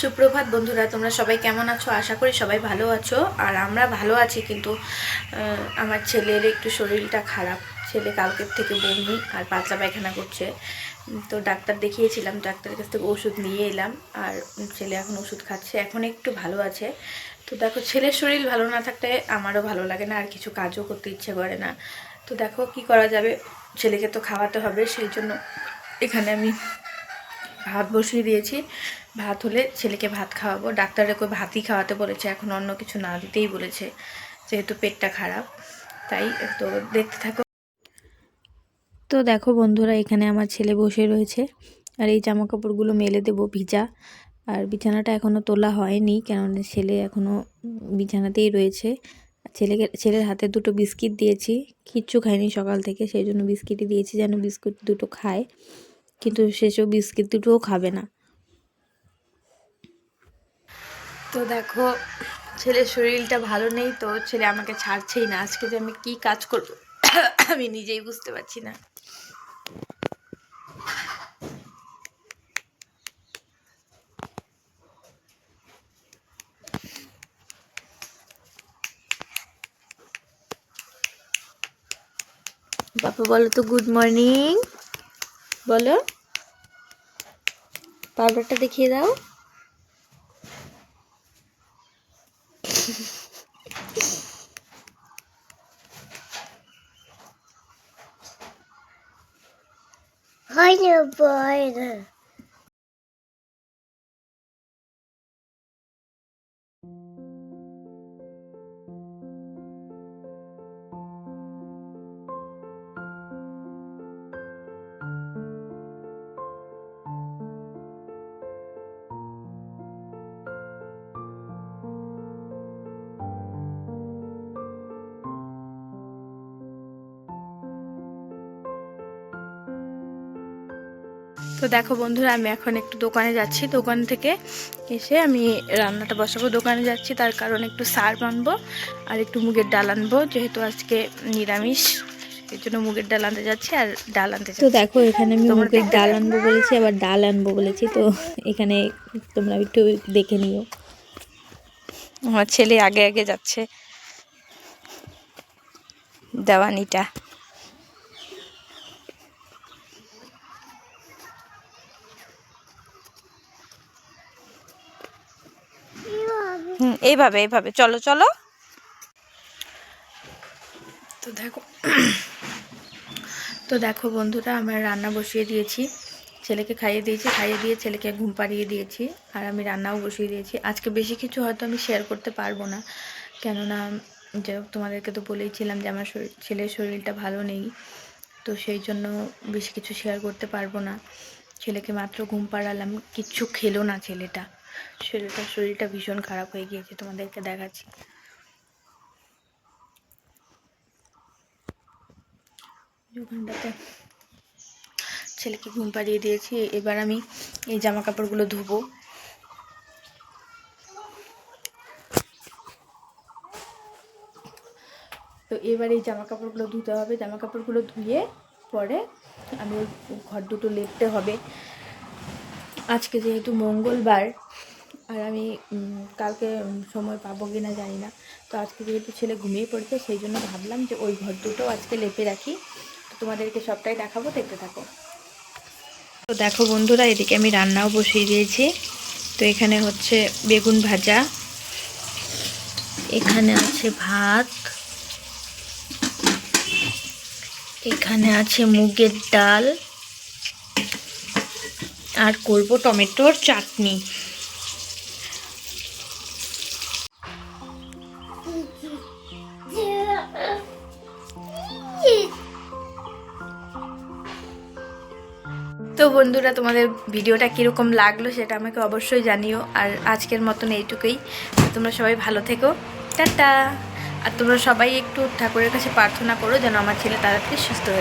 সুপ্রভাত বন্ধুরা, তোমরা সবাই কেমন আছো? আশা করি সবাই ভালো আছো। আর আমরা ভালো আছি, কিন্তু আমার ছেলের একটু শরীরটা খারাপ। ছেলে কালকের থেকে বমি আর পাতলা পায়খানা করছে। তো ডাক্তার দেখিয়েছিলাম, ডাক্তারের কাছ থেকে ওষুধ নিয়ে এলাম। আর ছেলে এখন ওষুধ খাচ্ছে, এখন একটু ভালো আছে। তো দেখো, ছেলের শরীর ভালো না থাকলে আমারও ভালো লাগে না, আর কিছু কাজও করতে ইচ্ছে করে না। তো দেখো, কি করা যাবে? ছেলেকে তো খাওয়াতে হবে, সেই জন্য এখানে আমি ভাত বসিয়ে দিয়েছি। ভাত হলে ছেলেকে ভাত খাওয়াবো। ডাক্তারে কই ভাতই খাওয়াতে বলেছে, এখন অন্য কিছু না দিতেই বলেছে, যেহেতু পেটটা খারাপ। তাই তো দেখতে থাকো। তো দেখো বন্ধুরা, এখানে আমার ছেলে বসে রয়েছে, আর এই জামা কাপড়গুলো মেলে দেবো ভিজা। আর বিছানাটা এখনও তোলা হয়নি, কেননা ছেলে এখনও বিছানাতেই রয়েছে। ছেলেকে, ছেলের হাতে দুটো বিস্কিট দিয়েছি, কিচ্ছু খায়নি সকাল থেকে, সেই জন্য বিস্কিটই দিয়েছি যেন বিস্কুট দুটো খায়। কিন্তু সেসব বিস্কিট দুটোও খাবে না। তো দেখো ছেলের শরীরটা ভালো নেই তো ছেলে আমাকে ছাড়ছেই না। আজকে যে আমি কি কাজ করব আমি নিজেই বুঝতে পারছি না। বাবা বলো তো গুড মর্নিং বলো পাউডারটা দেখিয়ে দাও Heute Beine. তো দেখো বন্ধুরা আমি এখন একটু দোকানে যাচ্ছি। দোকান থেকে এসে আমি রান্নাটা বসাবো। দোকানে যাচ্ছি তার কারণ একটু সার আনব আর একটু মুগের ডাল আনব যেহেতু আজকে নিরামিষ। এই জন্য মুগের ডাল আনতে যাচ্ছি আর ডাল আনতে তো দেখো এখানে আমি মুগের ডাল আনব বলেছি আবার ডাল আনব বলেছি। তো এখানে তোমরা একটু দেখে নিও। আমার ছেলে আগে আগে যাচ্ছে দেওয়ানিটা। হুম, এইভাবে এইভাবে। চলো চলো। তো দেখো তো দেখো বন্ধুরা, আমার রান্না বসিয়ে দিয়েছি। ছেলেকে খাইয়ে দিয়েছি, খাইয়ে দিয়ে ছেলেকে ঘুম পাড়িয়ে দিয়েছি, আর আমি রান্নাও বসিয়ে দিয়েছি। আজকে বেশি কিছু হয়তো আমি শেয়ার করতে পারব না, কেননা যে তোমাদেরকে তো বলেইছিলাম যে আমার শরীর, ছেলের শরীরটা ভালো নেই, তো সেই জন্য বেশি কিছু শেয়ার করতে পারব না। ছেলেকে মাত্র ঘুম পাড়ালাম, কিচ্ছু খেলো না ছেলেটা। ছেলেটার শরীরটা ভীষণ খারাপ হয়ে গিয়েছে তোমাদেরকে দেখাচ্ছি। ওখানটাতে ছেলেকে ঘুম পাড়িয়ে দিয়েছি, এবার আমি এই জামা কাপড়গুলো ধুবো। তো এবার এই জামা কাপড়গুলো ধুতে হবে জামা কাপড়গুলো ধুয়ে পরে আমি ঘর দুটো লেপতে হবে। আজকে যেহেতু মঙ্গলবার, আর আমি কালকে সময় পাবো কি না জানি না। তো আজকে যেহেতু ছেলে ঘুমিয়ে পড়েছে, সেই জন্য ভাবলাম যে ওই ঘর দুটো আজকে লেপে রাখি। তো তোমাদেরকে সবটাই দেখাবো, দেখতে থাকো। তো দেখো বন্ধুরা, এদিকে আমি রান্নাও বসিয়ে দিয়েছি। তো এখানে হচ্ছে বেগুন ভাজা, এখানে আছে ভাত, এখানে আছে মুগের ডাল আর করব টমেটোর চাটনি। তো বন্ধুরা, তোমাদের ভিডিওটা কীরকম লাগল সেটা আমাকে অবশ্যই জানিও। আর আজকের মতন এইটুকুই। তোমরা সবাই ভালো থেকো। টাটা। আর তোমরা সবাই একটু ঠাকুরের কাছে প্রার্থনা করো যেন আমার ছেলে তাড়াতাড়ি সুস্থ হয়ে